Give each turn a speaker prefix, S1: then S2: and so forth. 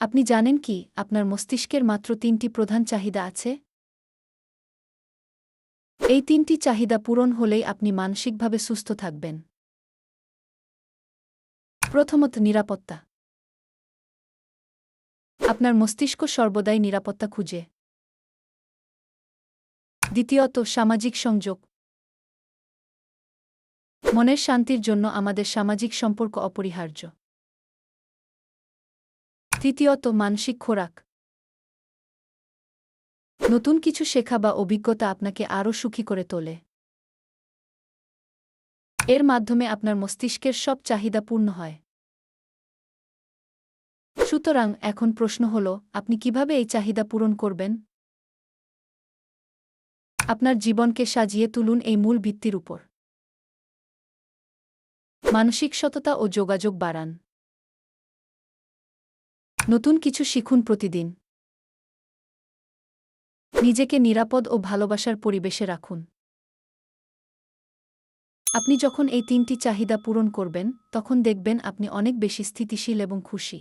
S1: আপনি জানেন কি, আপনার মস্তিষ্কের মাত্র তিনটি প্রধান চাহিদা আছে? এই তিনটি চাহিদা পূরণ হলেই আপনি মানসিকভাবে সুস্থ থাকবেন। প্রথমত, নিরাপত্তা। আপনার মস্তিষ্ক সর্বদাই নিরাপত্তা খুঁজে। দ্বিতীয়ত, সামাজিক সংযোগ। মনের শান্তির জন্য আমাদের সামাজিক সম্পর্ক অপরিহার্য। তৃতীয়ত মানসিক খোরাক। নতুন কিছু শেখা বা অভিজ্ঞতা আপনাকে আরও সুখী করে তোলে। এর মাধ্যমে আপনার মস্তিষ্কের সব চাহিদা পূর্ণ হয়। সুতরাং এখন প্রশ্ন হল, আপনি কীভাবে এই চাহিদা পূরণ করবেন? আপনার জীবনকে সাজিয়ে তুলুন এই মূল ভিত্তির উপর। মানসিক সততা ও যোগাযোগ বাড়ান। নতুন কিছু শিখুন প্রতিদিন। নিজেকে নিরাপদ ও ভালোবাসার পরিবেশে রাখুন। আপনি যখন এই তিনটি চাহিদা পূরণ করবেন, তখন দেখবেন আপনি অনেক বেশি স্থিতিশীল এবং খুশি।